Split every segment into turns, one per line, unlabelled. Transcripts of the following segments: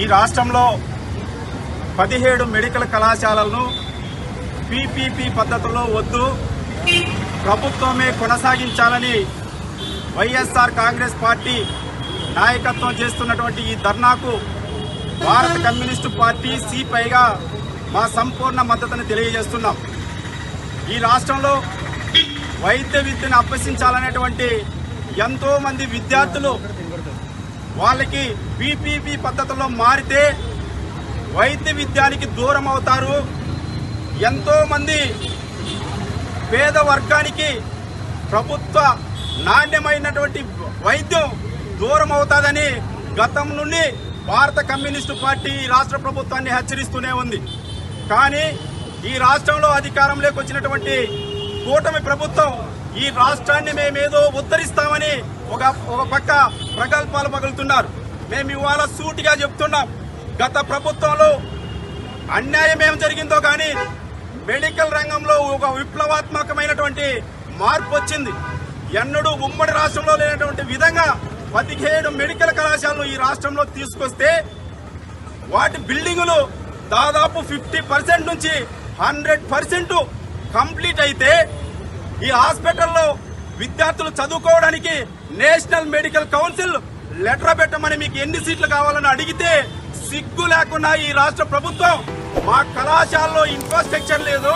ఈ రాష్ట్రంలో పదిహేడు మెడికల్ కళాశాలలను పీపీపీ పద్ధతిలో వద్దు ప్రభుత్వమే కొనసాగించాలని వైఎస్ఆర్ కాంగ్రెస్ పార్టీ నాయకత్వం చేస్తున్నటువంటి ఈ ధర్నాకు భారత కమ్యూనిస్టు పార్టీ సిపైగా మా సంపూర్ణ మద్దతును తెలియజేస్తున్నాం. ఈ రాష్ట్రంలో వైద్య విద్యను అభ్యసించాలనేటువంటి ఎంతోమంది విద్యార్థులు వాళ్ళకి పీపీపీ పద్ధతిలో మారితే వైద్య విద్యానికి దూరం అవుతారు. ఎంతోమంది పేద వర్గానికి ప్రభుత్వ నాణ్యమైనటువంటి వైద్యం దూరం అవుతాదని గతం నుండి భారత కమ్యూనిస్టు పార్టీ ఈ రాష్ట్ర ప్రభుత్వాన్ని హెచ్చరిస్తూనే ఉంది. కానీ ఈ రాష్ట్రంలో అధికారంలోకి వచ్చినటువంటి కూటమి ప్రభుత్వం ఈ రాష్ట్రాన్ని మేమేదో ఉద్ధరిస్తామని ఒక ఒక పక్క ప్రగల్భాలు పగులుతున్నారు. మేము ఇవాళ సూటిగా చెప్తున్నాం. గత ప్రభుత్వంలో అన్యాయం ఏం జరిగిందో కానీ మెడికల్ రంగంలో ఒక విప్లవాత్మకమైనటువంటి మార్పు వచ్చింది. ఎన్నడూ ఉమ్మడి రాష్ట్రంలో లేనటువంటి విధంగా పదిహేడు మెడికల్ కళాశాలను ఈ రాష్ట్రంలో తీసుకొస్తే వాటి బిల్డింగులు దాదాపు ఫిఫ్టీ పర్సెంట్ నుంచి హండ్రెడ్ పర్సెంట్ కంప్లీట్ అయితే ఈ హాస్పిటల్లో విద్యార్థులు చదువుకోవడానికి నేషనల్ మెడికల్ కౌన్సిల్ లెటర్ పెట్టమని మీకు ఎన్ని సీట్లు కావాలని అడిగితే సిగ్గు లేకుండా ఈ రాష్ట్ర ప్రభుత్వం మా కళాశాలలో ఇన్ఫ్రాస్ట్రక్చర్ లేదు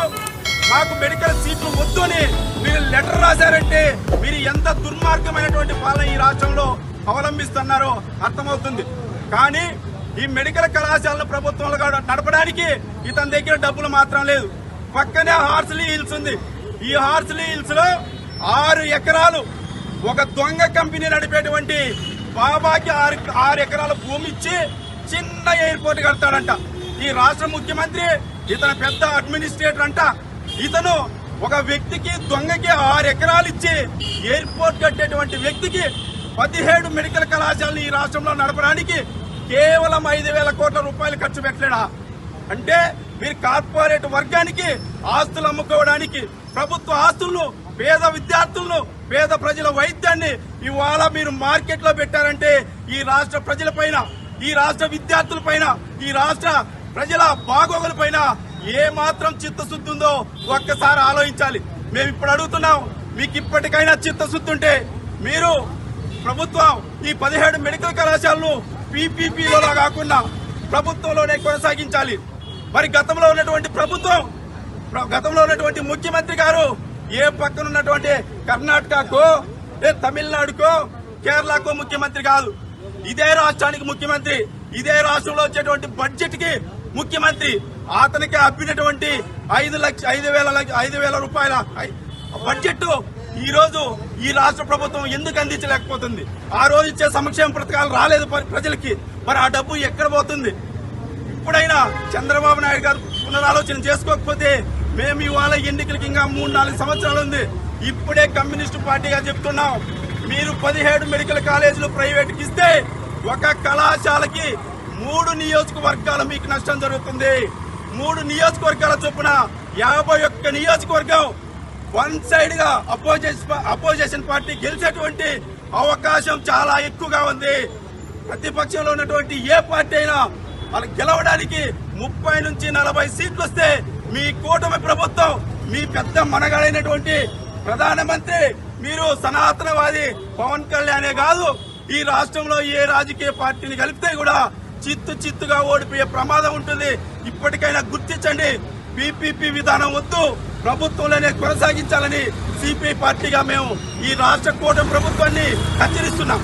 మాకు మెడికల్ సీట్లు వద్దు అని మీరు లెటర్ రాశారంటే మీరు ఎంత దుర్మార్గమైనటువంటి పాలన ఈ రాష్ట్రంలో అవలంబిస్తున్నారో అర్థమవుతుంది. కానీ ఈ మెడికల్ కళాశాలను ప్రభుత్వంలో కూడా నడపడానికి ఇతని దగ్గర డబ్బులు మాత్రం లేదు. పక్కనే హార్స్లీ హిల్స్ ఉంది. ఈ హార్స్లీ హిల్స్లో ఆరు ఎకరాలు ఒక దొంగ కంపెనీ నడిపేటువంటి బాబాకి ఆరు ఆరు ఎకరాల భూమి ఇచ్చి చిన్న ఎయిర్పోర్ట్ కడతాడంట. ఈ రాష్ట్ర ముఖ్యమంత్రి ఇతను పెద్ద అడ్మినిస్ట్రేటర్ అంట. ఇతను ఒక వ్యక్తికి దొంగకి ఆరు ఎకరాలు ఇచ్చి ఎయిర్పోర్ట్ కట్టేటువంటి వ్యక్తికి పదిహేడు మెడికల్ కళాశాలను ఈ రాష్ట్రంలో నడపడానికి కేవలం ఐదు వేల కోట్ల రూపాయలు ఖర్చు పెట్టలేడా? అంటే మీరు కార్పొరేట్ వర్గానికి ఆస్తులు అమ్ముకోవడానికి ప్రభుత్వ ఆస్తులను పేద విద్యార్థులను పేద ప్రజల వైద్యాన్ని ఇవాళ మీరు మార్కెట్లో పెట్టారంటే ఈ రాష్ట్ర ప్రజల పైన ఈ రాష్ట్ర విద్యార్థుల పైన ఈ రాష్ట్ర ప్రజల బాగోగుల పైన ఏ మాత్రం చిత్తశుద్ధి ఉందో ఒక్కసారి ఆలోచించాలి. మేము ఇప్పుడు అడుగుతున్నాం మీకు ఇప్పటికైనా చిత్తశుద్ధి ఉంటే మీరు ప్రభుత్వం ఈ పదిహేడు మెడికల్ కళాశాలను పీపీపీలో కాకుండా ప్రభుత్వంలోనే కొనసాగించాలి. మరి గతంలో ఉన్నటువంటి ప్రభుత్వం గతంలో ఉన్నటువంటి ముఖ్యమంత్రి గారు ఏ పక్కన ఉన్నటువంటి కర్ణాటకకో ఏ తమిళనాడుకో కేరళకో ముఖ్యమంత్రి కాదు. ఇదే రాష్ట్రానికి ముఖ్యమంత్రి. ఇదే రాష్ట్రంలో వచ్చేటువంటి బడ్జెట్కి ముఖ్యమంత్రి. అతనికి అప్పినటువంటి ఐదు లక్ష ఐదు వేల ఐదు వేల రూపాయల బడ్జెట్ ఈ రోజు ఈ రాష్ట్ర ప్రభుత్వం ఎందుకు అందించలేకపోతుంది? ఆ రోజు ఇచ్చే సంక్షేమ పథకాలు రాలేదు ప్రజలకి. మరి ఆ డబ్బు ఎక్కడ పోతుంది? ఇప్పుడైనా చంద్రబాబు నాయుడు గారు పునరాలోచన చేసుకోకపోతే మేము ఇవాళ ఎన్నికలకి ఇంకా మూడు నాలుగు సంవత్సరాలు ఉంది. ఇప్పుడే కమ్యూనిస్టు పార్టీగా చెప్తున్నాం. మీరు పదిహేడు మెడికల్ కాలేజీలు ప్రైవేట్కి ఇస్తే ఒక కళాశాలకి మూడు నియోజకవర్గాలు మీకు నష్టం జరుగుతుంది. మూడు నియోజకవర్గాల చొప్పున యాభై ఒక్క నియోజకవర్గం వన్ సైడ్గా అపోజిషన్ అపోజిషన్ పార్టీ గెలిచేటువంటి అవకాశం చాలా ఎక్కువగా ఉంది. ప్రతిపక్షంలో ఉన్నటువంటి ఏ పార్టీ అయినా వాళ్ళు గెలవడానికి ముప్పై నుంచి నలభై సీట్లు వస్తే మీ కూటమి ప్రభుత్వం మీ పెద్ద మనగాడైనటువంటి ప్రధానమంత్రి మీరు సనాతనవాది పవన్ కళ్యాణే కాదు ఈ రాష్ట్రంలో ఏ రాజకీయ పార్టీని కలిపితే కూడా చిత్తు చిత్తుగా ఓడిపోయే ప్రమాదం ఉంటుంది. ఇప్పటికైనా గుర్తించండి పీపీపీ విధానం వద్దు ప్రభుత్వంలోనే కొనసాగించాలని సిపిఐ పార్టీగా మేము ఈ రాష్ట్ర కూటమి ప్రభుత్వాన్ని హెచ్చరిస్తున్నాం.